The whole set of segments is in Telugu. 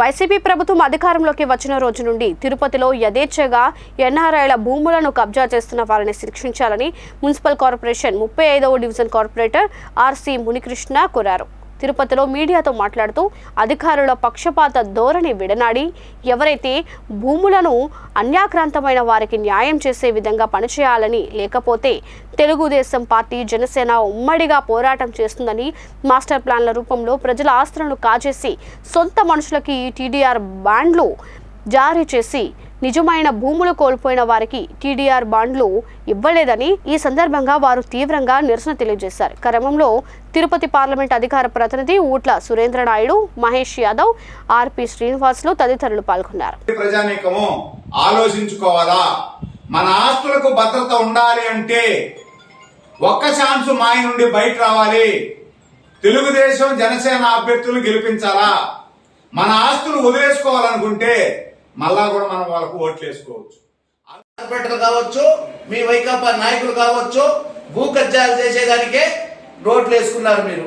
వైసీపీ ప్రభుత్వం అధికారంలోకి వచ్చిన రోజు నుండి తిరుపతిలో యథేచ్ఛగా ఎన్ఆర్ఐల భూములను కబ్జా చేస్తున్న వారిని శిక్షించాలని మున్సిపల్ కార్పొరేషన్ ముప్పై ఐదవ డివిజన్ కార్పొరేటర్ ఆర్సి మునికృష్ణ కోరారు. తిరుపతిలో మీడియాతో మాట్లాడుతూ అధికారుల పక్షపాత ధోరణి విడనాడి ఎవరైతే భూములను అన్యాక్రాంతమైన వారికి న్యాయం చేసే విధంగా పనిచేయాలని లేకపోతే తెలుగుదేశం పార్టీ జనసేన ఉమ్మడిగా పోరాటం చేస్తుందని మాస్టర్ ప్లాన్ల రూపంలో ప్రజల ఆస్తులను కాజేసి సొంత మనుషులకి టీడీఆర్ బాండ్లు జారీ చేసి నిజమైన భూములు కోల్పోయిన వారికి టీడీఆర్ బాండ్లు ఇవ్వలేదని ఈ సందర్భంగా వారు తీవ్రంగా నిరసన తెలియజేశారు. క్రమంలో తిరుపతి పార్లమెంట్ అధికార ప్రతినిధి ఊట్ల సురేంద్ర నాయుడు మహేష్ యాదవ్ ఆర్పి శ్రీనివాసులు తదితరులు పాల్గొన్నారు. ప్రజానీకము ఆలోచించుకోవాలా? మన ఆస్తులకు భద్రత ఉండాలి అంటే ఒక్క ఛాన్స్ మాయ నుండి బయట రావాలి. తెలుగుదేశం జనసేన అభ్యర్థులు గెలిపించాలా? మన ఆస్తులు వదిలేసుకోవాలనుకుంటే మళ్ళా కూడా మనం వాళ్ళకు ఓట్లు వేసుకోవచ్చు. కార్పొరేటర్లు కావచ్చు మీ వైకాపా నాయకులు కావచ్చు భూ కబ్జాలు చేసేదానికే రోడ్లు వేసుకున్నారు మీరు.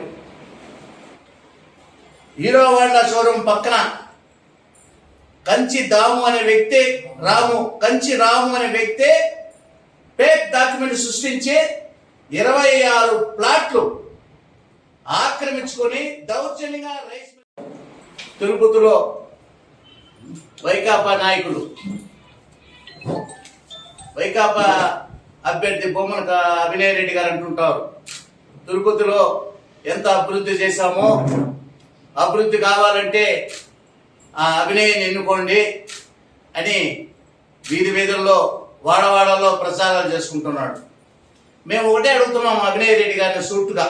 హీరో వాళ్ళ షోరూమ్ పక్కన కంచి దాము అనే వ్యక్తి రాము కంచి రాము అనే వ్యక్తి పేక్ డాక్యుమెంట్ సృష్టించి ఇరవై ఆరు ప్లాట్లు ఆక్రమించుకొని దౌర్జన్యంగా రైస్ తిరుపతిలో వైకాపా నాయకులు. వైకాపా అభ్యర్థి బొమ్మన అభినయ్ రెడ్డి గారు అంటుంటారు. తిరుపతిలో ఎంత అభివృద్ధి చేశామో అభివృద్ధి కావాలంటే ఆ అభినయని ఎన్నుకోండి అని వీధి వీధుల్లో వాడవాడల్లో ప్రచారాలు చేసుకుంటున్నాడు. మేము ఒకటే అడుగుతున్నాం అభినయ్ రెడ్డి గారిని సూటుగా.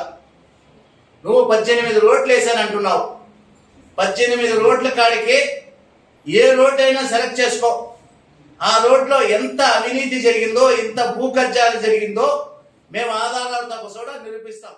నువ్వు పద్దెనిమిది రోడ్లు వేసాను అంటున్నావు పద్దెనిమిది రోడ్ల కాడికి ఏ రోడ్ అయినా సెలెక్ట్ చేసుకో. ఆ రోడ్లో ఎంత అవినీతి జరిగిందో ఎంత భూ కబ్జాలు జరిగిందో మేము ఆధారాలతో తప్ప చోట నిరూపిస్తాం.